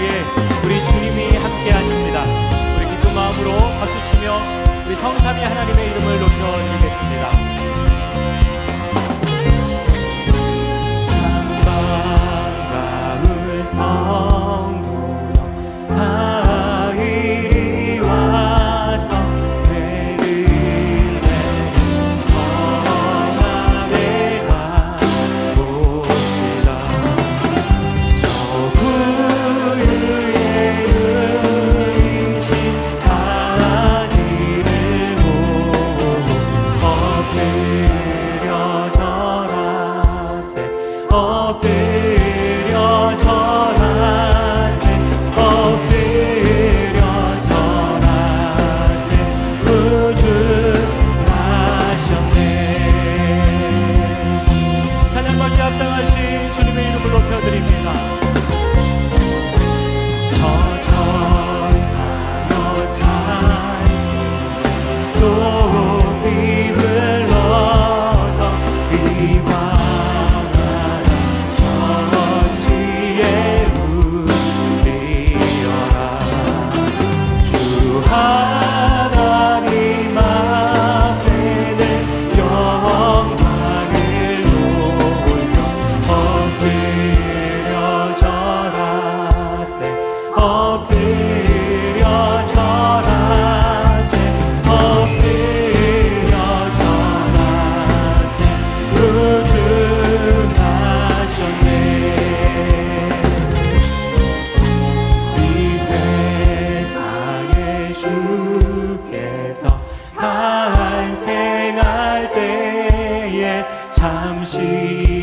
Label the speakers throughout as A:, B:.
A: 위해 우리 주님이 함께 하십니다. 우리 기쁜 마음으로 박수 치며 우리 성삼이 하나님의 이름을 높여 드리겠습니다. 心。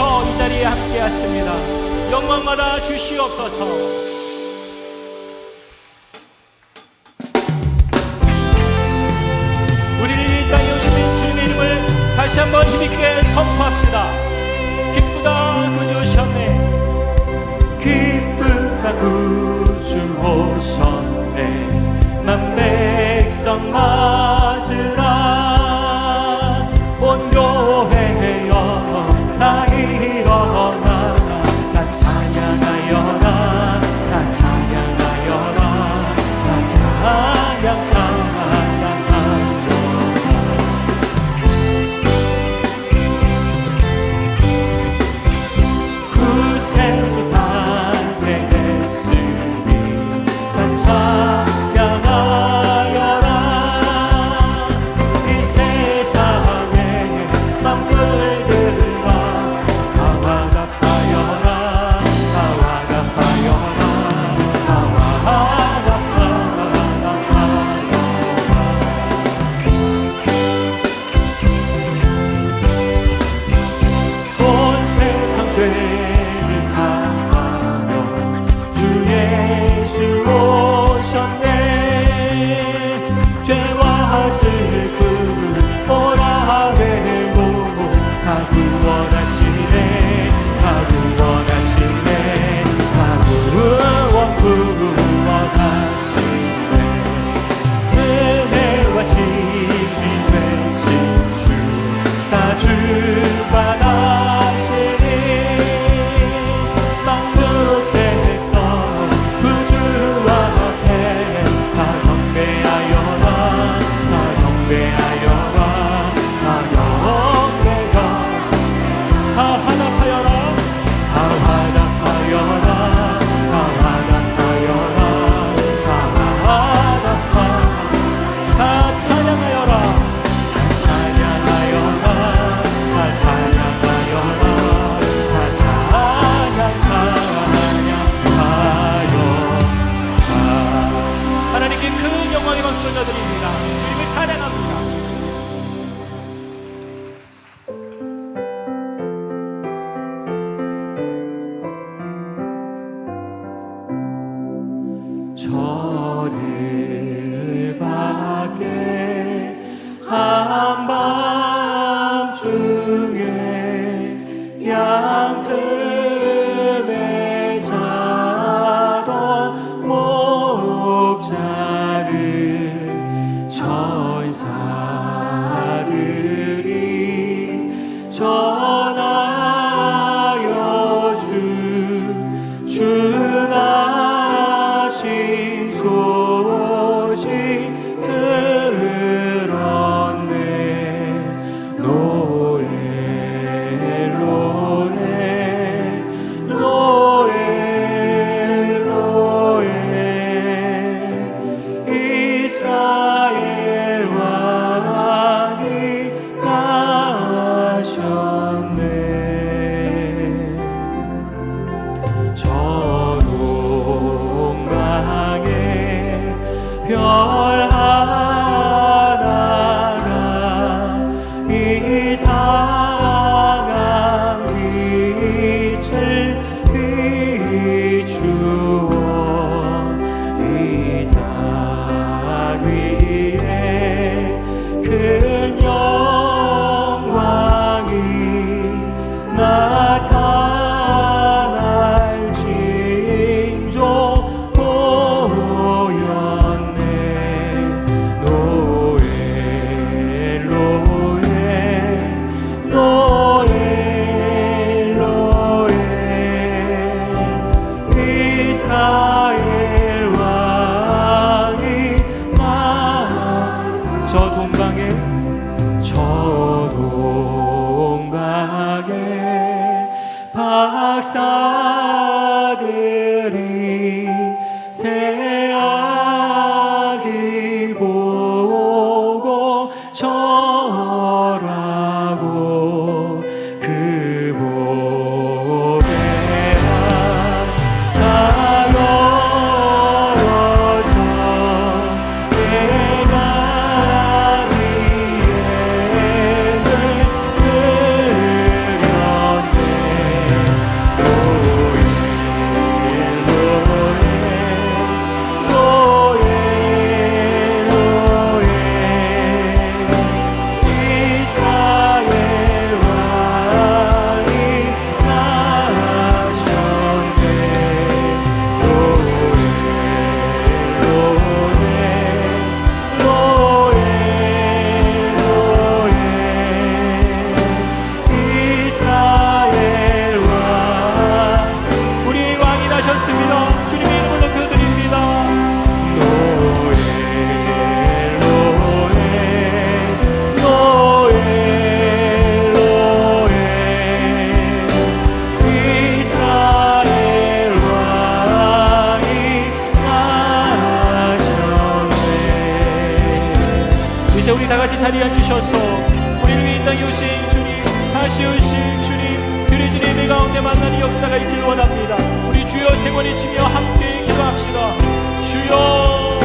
A: 주께서 이 자리에 함께 하십니다. 영광마다 주시옵소서. 다시 한번 힘있게 선포합시다. 찬양합니다. 주님을 찬양합니다. 한밤중에 양들 이 주님의 이름을 자리에 앉으셔서 우리를 위해 이 땅에 오신 주님 다시 오실 주님 드려진 예배 가운데 만나는 역사가 있길 원합니다 주여 세 번이 치며 함께 기도합시다. 주여